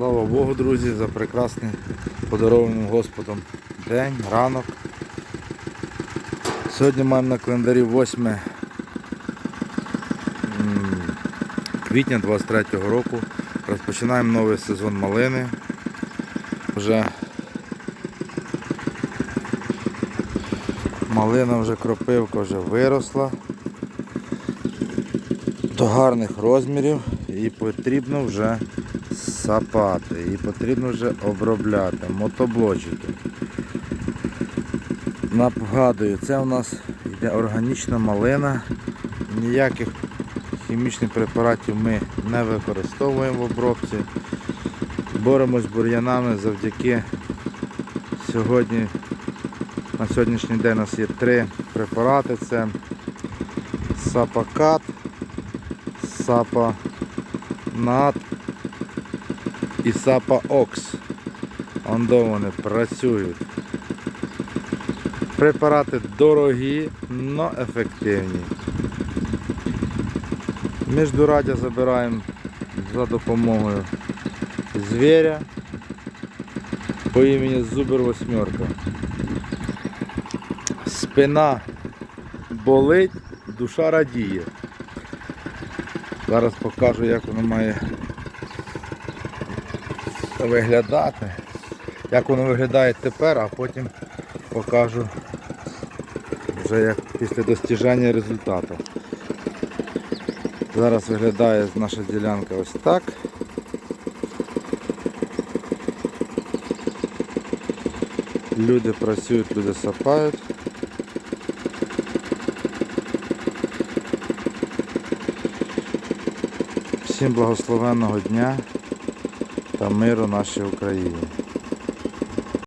Слава Богу, друзі, за прекрасний подарований Господом день, ранок. Сьогодні маємо на календарі 8 квітня 23-го року. Розпочинаємо новий сезон малини. Вже малина вже кропивка вже виросла до гарних розмірів і потрібно вже сапати, і потрібно вже обробляти, мотоблочити. Нагадую, це у нас йде органічна малина, ніяких хімічних препаратів ми не використовуємо в обробці. Боремось з бур'янами завдяки сьогодні. На сьогоднішній день у нас є три препарати. Це Сапакат, Сапа Нат і Сапа Окс. Ондо вони працюють. Препарати дорогі, але ефективні. Міждурадя забираємо за допомогою звіря по імені Зубер Восьмерка. Спина болить, душа радіє. Зараз покажу, як воно має виглядати. Як воно виглядає тепер, а потім покажу вже як після достіження результату. Зараз виглядає наша ділянка ось так. Люди працюють, люди сапають. Всім благословенного дня та миру нашій Україні.